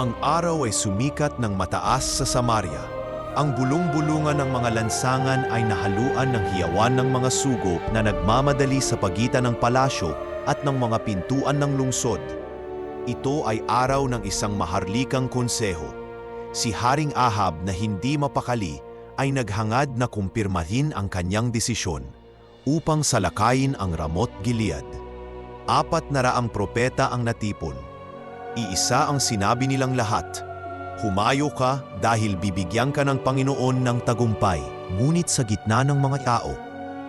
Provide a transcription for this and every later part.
Ang araw ay sumikat ng mataas sa Samaria. Ang bulong-bulungan ng mga lansangan ay nahaluan ng hiyawan ng mga sugo na nagmamadali sa pagitan ng palasyo at ng mga pintuan ng lungsod. Ito ay araw ng isang maharlikang konseho. Si Haring Ahab na hindi mapakali ay naghangad na kumpirmahin ang kanyang desisyon upang salakayin ang Ramot Gilead. Apat na raang propeta ang natipon. Iisa ang sinabi nilang lahat, Humayo ka dahil bibigyan ka ng Panginoon ng tagumpay. Ngunit sa gitna ng mga tao,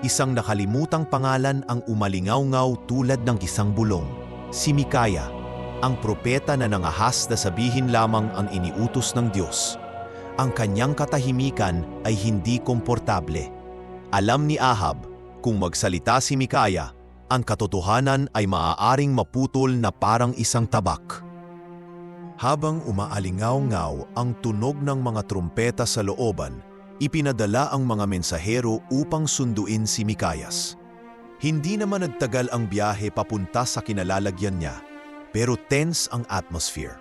isang nakalimutang pangalan ang umalingaw-ngaw tulad ng isang bulong. Si Mikaya, ang propeta na nangahas na sabihin lamang ang iniutos ng Diyos. Ang kanyang katahimikan ay hindi komportable. Alam ni Ahab, kung magsalita si Mikaya, ang katotohanan ay maaaring maputol na parang isang tabak. Habang umaalingaw-ngaw ang tunog ng mga trumpeta sa looban, ipinadala ang mga mensahero upang sunduin si Mikayas. Hindi naman nagtagal ang biyahe papunta sa kinalalagyan niya, pero tense ang atmosphere.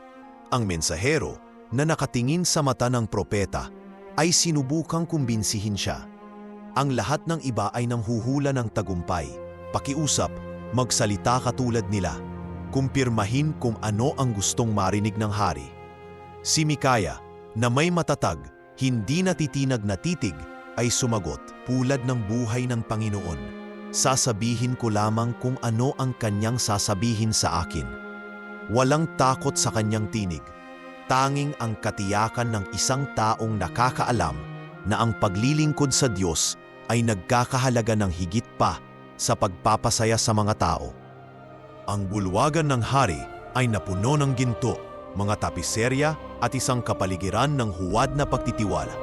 Ang mensahero na nakatingin sa mata ng propeta ay sinubukang kumbinsihin siya. Ang lahat ng iba ay nanghuhula ng tagumpay, pakiusap, magsalita katulad nila kumpirmahin kung ano ang gustong marinig ng hari. Si Mikaya, na may matatag, hindi natitinag na titig, ay sumagot, pulad ng buhay ng Panginoon. Sasabihin ko lamang kung ano ang kanyang sasabihin sa akin. Walang takot sa kanyang tinig. Tanging ang katiyakan ng isang taong nakakaalam na ang paglilingkod sa Diyos ay nagkakahalaga ng higit pa sa pagpapasaya sa mga tao. Ang bulwagan ng hari ay napuno ng ginto, mga tapiserya at isang kapaligiran ng huwad na pagtitiwala.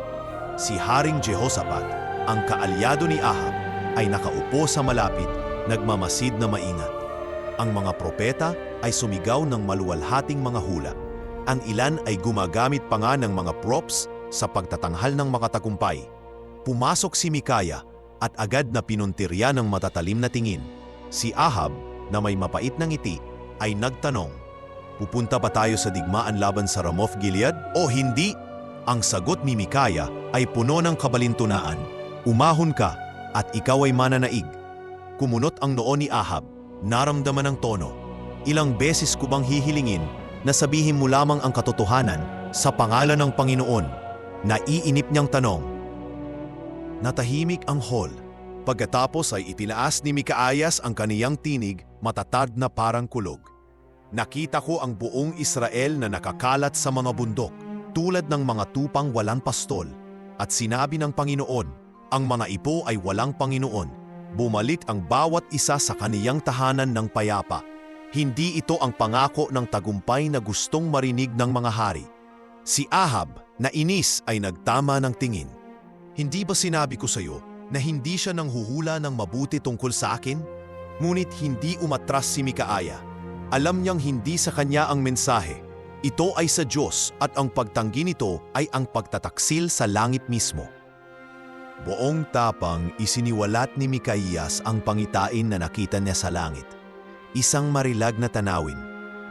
Si Haring Jehoshaphat, ang kaalyado ni Ahab, ay nakaupo sa malapit, nagmamasid na maingat. Ang mga propeta ay sumigaw ng maluwalhating mga hula. Ang ilan ay gumagamit pa nga ng mga props sa pagtatanghal ng mga tagumpay. Pumasok si Mikaya at agad na pinuntirya ng matatalim na tingin. Si Ahab na may mapait ng ngiti ay nagtanong, Pupunta ba tayo sa digmaan laban sa Ramoth Gilead o hindi? Ang sagot ni Mikaya ay puno ng kabalintunaan. Umahon ka at ikaw ay mananaig. Kumunot ang noo ni Ahab, naramdaman ng tono. Ilang beses ko bang hihilingin na sabihin mo lamang ang katotohanan sa pangalan ng Panginoon? Naiinip niyang tanong. Natahimik ang hall. Pagkatapos ay itinaas ni Mikaayas ang kaniyang tinig matatag na parang kulog. Nakita ko ang buong Israel na nakakalat sa mga bundok, tulad ng mga tupang walang pastol. At sinabi ng Panginoon, ang mga ipo ay walang Panginoon. Bumalik ang bawat isa sa kaniyang tahanan ng payapa. Hindi ito ang pangako ng tagumpay na gustong marinig ng mga hari. Si Ahab, na inis ay nagtama ng tingin. Hindi ba sinabi ko sa iyo na hindi siya nang huhula ng mabuti tungkol sa akin? Ngunit hindi umatras si Mikaaya. Alam niyang hindi sa kanya ang mensahe. Ito ay sa Diyos at ang pagtanggi nito ay ang pagtataksil sa langit mismo. Buong tapang isiniwalat ni Mikaiyas ang pangitain na nakita niya sa langit. Isang marilag na tanawin,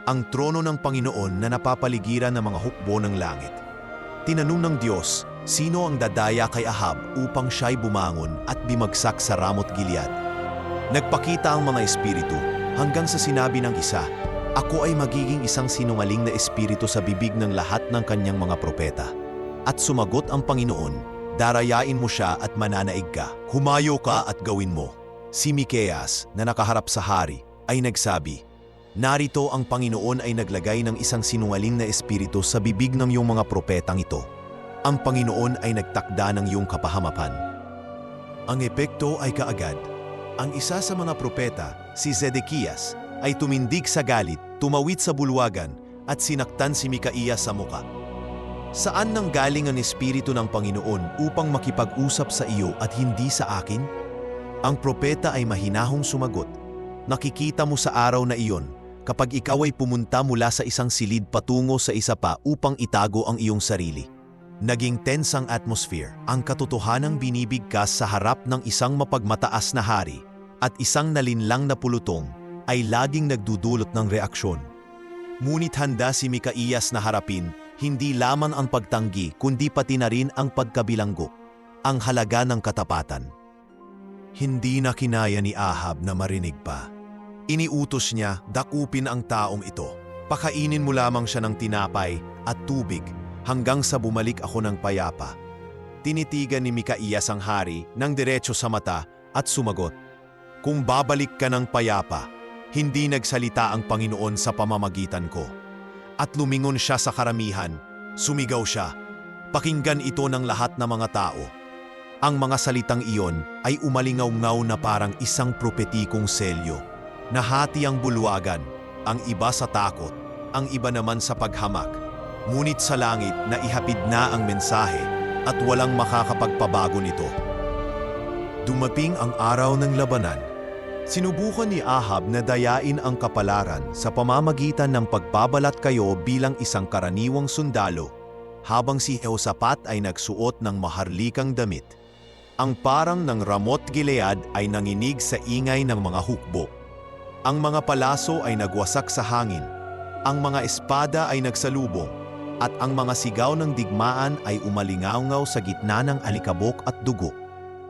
ang trono ng Panginoon na napapaligiran ng mga hukbo ng langit. Tinanong ng Diyos, sino ang dadaya kay Ahab upang siya'y bumangon at bimagsak sa Ramot Gilead? Nagpakita ang mga espiritu hanggang sa sinabi ng isa, Ako ay magiging isang sinungaling na espiritu sa bibig ng lahat ng kanyang mga propeta. At sumagot ang Panginoon, Darayain mo siya at mananaig ka. Humayo ka at gawin mo. Si Mikeas na nakaharap sa hari ay nagsabi, Narito ang Panginoon ay naglagay ng isang sinungaling na espiritu sa bibig ng iyong mga propetang ito. Ang Panginoon ay nagtakda ng iyong kapahamapan. Ang epekto ay kaagad. Ang isa sa mga propeta, si Zedekias, ay tumindig sa galit, tumawid sa bulwagan, at sinaktan si Mikaia sa muka. Saan nang galing ang Espiritu ng Panginoon upang makipag-usap sa iyo at hindi sa akin? Ang propeta ay mahinahong sumagot, Nakikita mo sa araw na iyon, kapag ikaw ay pumunta mula sa isang silid patungo sa isa pa upang itago ang iyong sarili. Naging tense ang atmosphere, ang katotohanang binibigkas sa harap ng isang mapagmataas na hari at isang nalinlang na pulutong ay laging nagdudulot ng reaksyon. Ngunit handa si Mikaiyas na harapin hindi lamang ang pagtanggi kundi pati na rin ang pagkabilanggo, ang halaga ng katapatan. Hindi na kinaya ni Ahab na marinig pa. Iniutos niya dakupin ang taong ito. Pakainin mo lamang siya ng tinapay at tubig hanggang sa bumalik ako ng payapa. Tinitigan ni Mikaiyas ang hari ng diretso sa mata at sumagot, Kung babalik ka ng payapa, hindi nagsalita ang Panginoon sa pamamagitan ko. At lumingon siya sa karamihan, sumigaw siya, pakinggan ito ng lahat ng mga tao. Ang mga salitang iyon ay umalingaw-ngaw na parang isang propetikong selyo. Nahati ang bulwagan, ang iba sa takot, ang iba naman sa paghamak. Ngunit sa langit na ihapid na ang mensahe at walang makakapagpabago nito. Dumaping ang araw ng labanan. Sinubukan ni Ahab na dayain ang kapalaran sa pamamagitan ng pagbabalat kayo bilang isang karaniwang sundalo, habang si Jehoshaphat ay nagsuot ng maharlikang damit. Ang parang ng Ramot Gilead ay nanginig sa ingay ng mga hukbo. Ang mga palaso ay nagwasak sa hangin. Ang mga espada ay nagsalubong. At ang mga sigaw ng digmaan ay umalingawngaw sa gitna ng alikabok at dugo.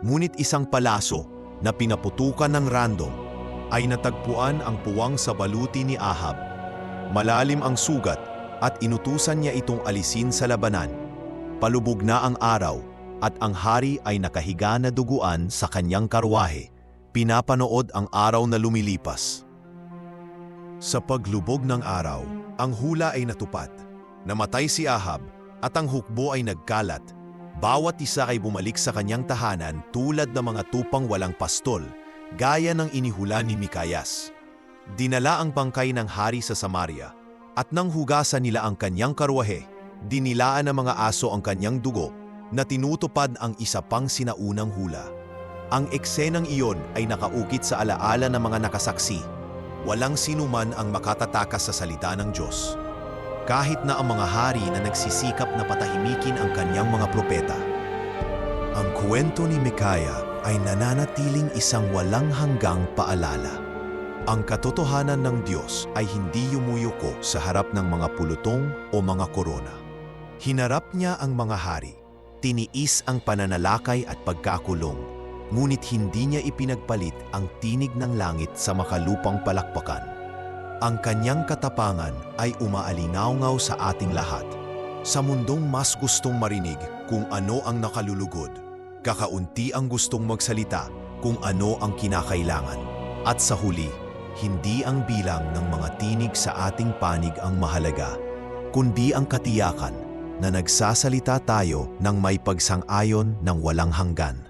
Ngunit isang palaso na pinaputukan ng random ay natagpuan ang puwang sa baluti ni Ahab. Malalim ang sugat at inutusan niya itong alisin sa labanan. Palubog na ang araw at ang hari ay nakahiga na duguan sa kanyang karwahe. Pinapanood ang araw na lumilipas. Sa paglubog ng araw, ang hula ay natupad. Namatay si Ahab at ang hukbo ay nagkalat. Bawat isa ay bumalik sa kanyang tahanan tulad ng mga tupang walang pastol, gaya ng inihula ni Mikayas. Dinala ang bangkay ng hari sa Samaria at nang hugasan nila ang kanyang karwahe, dinilaan ng mga aso ang kanyang dugo na tinutupad ang isa pang sinaunang hula. Ang eksenang iyon ay nakaukit sa alaala ng mga nakasaksi. Walang sinuman ang makatatakas sa salita ng Diyos. Kahit na ang mga hari na nagsisikap na patahimikin ang kanyang mga propeta. Ang kwento ni Mikaya ay nananatiling isang walang hanggang paalala. Ang katotohanan ng Diyos ay hindi yumuyuko sa harap ng mga pulutong o mga korona. Hinarap niya ang mga hari, tiniis ang pananalakay at pagkakulong, ngunit hindi niya ipinagpalit ang tinig ng langit sa makalupang palakpakan. Ang kanyang katapangan ay umaalingaw sa ating lahat. Sa mundong mas gustong marinig kung ano ang nakalulugod, kakaunti ang gustong magsalita kung ano ang kinakailangan. At sa huli, hindi ang bilang ng mga tinig sa ating panig ang mahalaga, kundi ang katiyakan na nagsasalita tayo ng may pagsang-ayon ng walang hanggan.